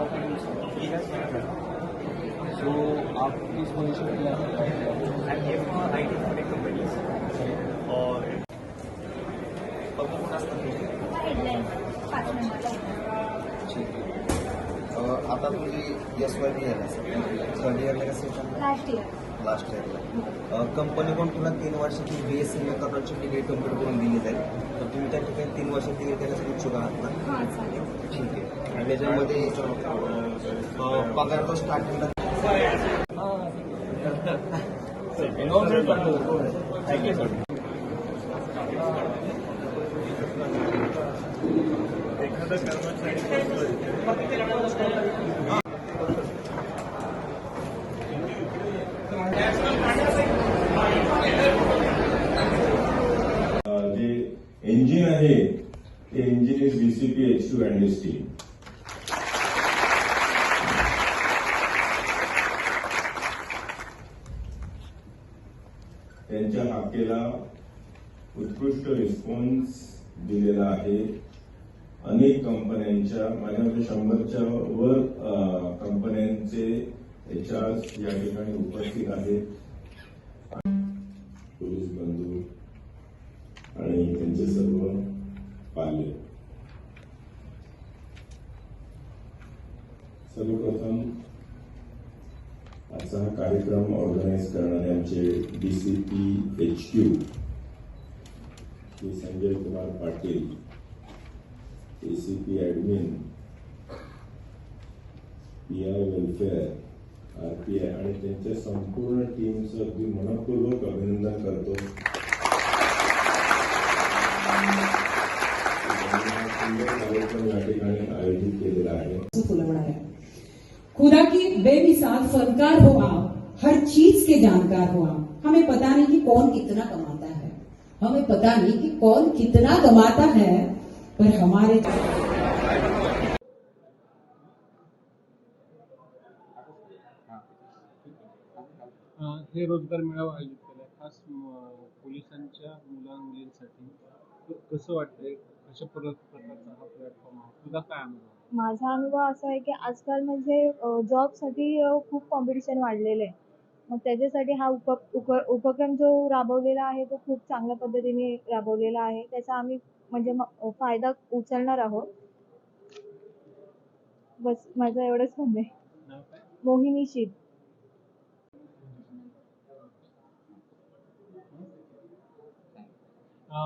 You so आप किस position पे हैं? IT for companies और आता तुझी एस वाय बी आहे थर्ड इयरला कसं लास्ट इयर लास्ट इयरला कंपनीकडून तुला तीन वर्षाची बी एस सी मेकरची डिग्री कंप्लीट करून दिली जाईल. तर तुम्ही त्या ठिकाणी तीन वर्षात डिग्री करण्यासाठी इच्छुक आहात ना हां ठीक आहे. आणि त्याच्यामध्ये पगार तो स्टार्टिंगला Thank you, जे इंजिन आहे ते engine is BCP H two and team त्यांच्या हाकेला उत्कृष्ट रिस्पॉन्स दिलेला आहे. अनेक कंपन्यांच्या माझ्या मते शंभरच्या वर कंपन्यांचे एच आर या ठिकाणी उपस्थित आहेत. पोलीस बंधू आणि त्यांचे सर्व पाल्य सर्वप्रथम आजचा हा कार्यक्रम ऑर्गनाईज करणारे आमचे DCP H Q Shri Sanjay Kumar Patil ACP admin P I welfare R P I आणि त्यांच्या संपूर्ण टीमचं अगदी मनपूर्वक अभिनंदन करतो. कार्यक्रम या ठिकाणी आयोजित केलेला आहे. खुदा की बेमिसाल फनकार हो आप हर चीज़ के जानकार हो आप हमें पता नहीं कि कौन कितना कमाता है। हमें पता नहीं कि कौन कितना कमाता है, पर हमारे हे रोज़गार मेळावा आयोजित केला खास पोलिसांच्या कसं वाटतंय? कशा प्रकारचा हा प्लॅटफॉर्म आहे? तुझा काय अनुभव? माझा अनुभव असा आहे की आजकाल म्हणजे जॉबसाठी खूप कॉम्पिटिशन वाढलेलं आहे. मग त्याच्यासाठी हा उप उप उपक्रम जो राबवलेला आहे तो खूप चांगल्या पद्धतीने राबवलेला आहे. त्याचा आम्ही म्हणजे फायदा उचलणार आहोत. बस माझं एवढंच म्हणणं आहे. मोहिनी शीत अ,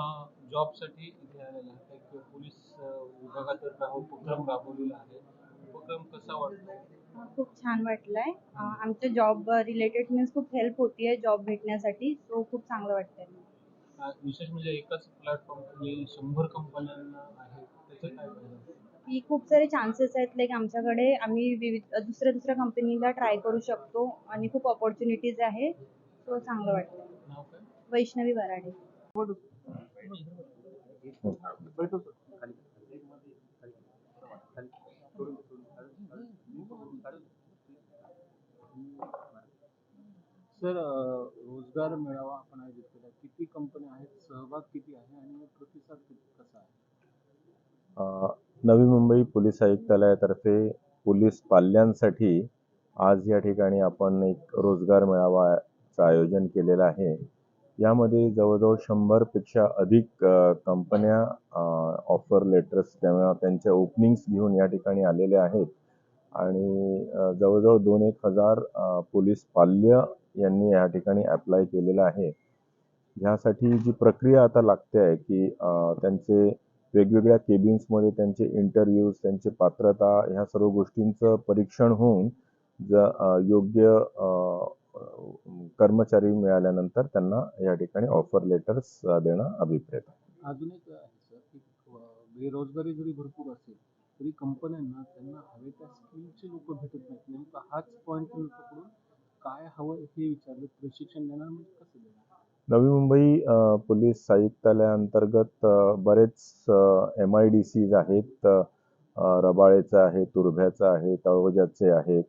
जॉबसाठी इथे आलेला आहे. एक पोलीस विभागातर्फे हा उपक्रम राबवलेला आहे. उपक्रम कसा वाटतो खूप छान वाटलंय. अं, आमच्या जॉब रिलेटेड मीन्स खूप हेल्प होतीये जॉब भेटण्यासाठी सो खूप चांगलं वाटतंय. अ, विशेष म्हणजे एकाच प्लॅटफॉर्म खाली शंभर कंपन्यांना आहे त्याचा काय फायदा? की खूप सारे चान्सेस आहेत. लाईक आमच्याकडे आम्ही विविध दुसऱ्या दुसऱ्या कंपनीला ट्राय करू शकतो आणि खूप ऑपॉर्च्युनिटीज आहे. सो चांगलं नाव काय? वैष्णवी वराडे. सर रोजगार मेळावा आपण आयोजित केला. किती कंपन्या आहेत? सहभाग किती आहे? आणि प्रतिसाद किती कसा आहे? नवी मुंबई पोलीस आयुक्तालयातर्फे पोलीस पाल्यांसाठी आज या ठिकाणी आपण एक रोजगार मेळावाचं आयोजन केलेलं आहे. यामध्ये जवळजवळ शंभरपेक्षा अधिक कंपन्या ऑफर लेटर्स किंवा त्यांच्या ओपनिंग्स घेऊन या ठिकाणी आलेल्या आहेत. आणि जवळजवळ दोन एक हजार पोलीस पाल्य यांनी या ठिकाणी अप्लाय केलेलं आहे. ह्यासाठी जी प्रक्रिया आता लागते आहे की त्यांचे वेगवेगळ्या केबिन्समध्ये त्यांचे इंटरव्ह्यूज त्यांची पात्रता ह्या सर्व गोष्टींचं परीक्षण होऊन ज योग्य कर्मचारी मिळाल्यानंतर त्यांना या ठिकाणी ऑफर लेटर्स देणं अभिप्रेत आहे. अजून एक आहे सर की अ, बेरोजगारी जरी भरपूर असेल तरी कंपन्यांना त्यांना हवे त्या स्किलचे लोक भेटत नाहीत. नेमका हाच पॉईंट तुम्ही पकडून काय हवं हे विचारलं प्रशिक्षण देणार म्हणजे कसं देणार? नवी मुंबई पोलीस आयुक्तालयाअंतर्गत बरेच एम आय डी सीज आहेत रबाळेचं आहे तुर्भ्याचं आहे तळोजाचे आहेत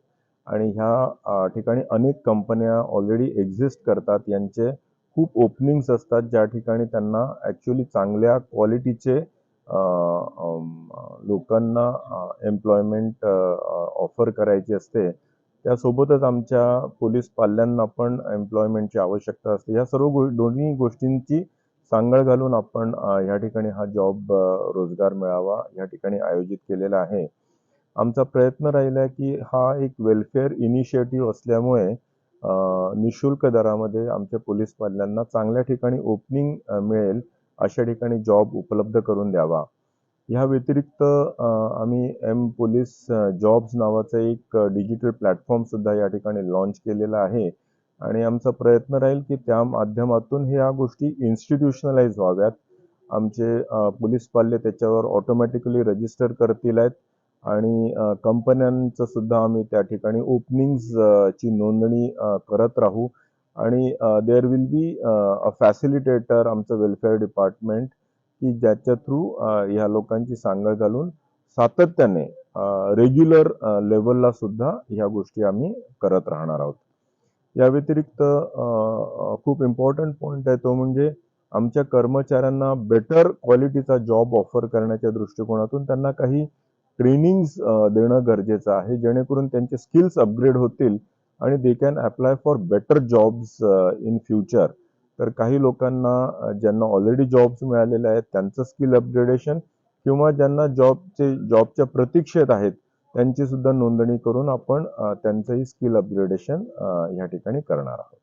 आणि ह्या ठिकाणी अनेक कंपन्या ऑलरेडी एक्झिस्ट करतात. यांचे खूप ओपनिंग्स असतात. ज्या ठिकाणी त्यांना ॲक्च्युली चांगल्या क्वालिटीचे लोकांना एम्प्लॉयमेंट ऑफर करायची असते. त्यासोबतच आमच्या पोलीस पाल्यांना पण एम्प्लॉयमेंटची आवश्यकता असते. या सर्व गो दोन्ही गोष्टींची सांगड घालून आपण ह्या या ठिकाणी हा जॉब रोजगार मेळावा या ठिकाणी आयोजित केलेला आहे. आमचा प्रयत्न राहिला आहे की हा एक वेलफेअर इनिशिएटिव्ह असल्यामुळे निशुल्क दरामध्ये आमच्या पोलीस पाल्यांना चांगल्या ठिकाणी ओपनिंग मिळेल अशा ठिकाणी जॉब उपलब्ध करून द्यावा. ह्या व्यतिरिक्त आम्ही एम पोलीस जॉब्स नावाचं एक डिजिटल प्लॅटफॉर्म सुद्धा या ठिकाणी लॉन्च केलेला आहे. आणि आमचा प्रयत्न राहील की त्या माध्यमातून ह्या गोष्टी इन्स्टिट्यूशनलाइज व्हाव्यात. आमचे पोलीस पाल्य त्याच्यावर ऑटोमॅटिकली रजिस्टर करतील आहेत. आणि कंपन्यांचं सुद्धा आम्ही त्या ठिकाणी ओपनिंग्स ची नोंदणी करत राहू. आणि there will be a facilitator आमचं वेलफेअर डिपार्टमेंट की ज्याच्या थ्रू ह्या लोकांची सांगड घालून सातत्याने रेग्युलर लेवलला सुद्धा ह्या गोष्टी आम्ही करत राहणार आहोत. या व्यतिरिक्त खूप इम्पॉर्टंट पॉईंट आहे तो म्हणजे आमच्या कर्मचाऱ्यांना बेटर क्वालिटीचा जॉब ऑफर करण्याच्या दृष्टिकोनातून त्यांना काही ट्रेनिंग देणं गरजेचं आहे. जेणेकरून त्यांचे स्किल्स अपग्रेड होतील आणि they can apply for better jobs in future तर काही लोकांना ज्यांना ऑलरेडी जॉब्स मिळालेले आहेत त्यांचं स्किल अपग्रेडेशन किंवा ज्यांना जॉबचे जॉबच्या प्रतीक्षेत आहेत त्यांची सुद्धा नोंदणी करून आपण त्यांचंही स्किल अपग्रेडेशन या ठिकाणी करणार आहोत.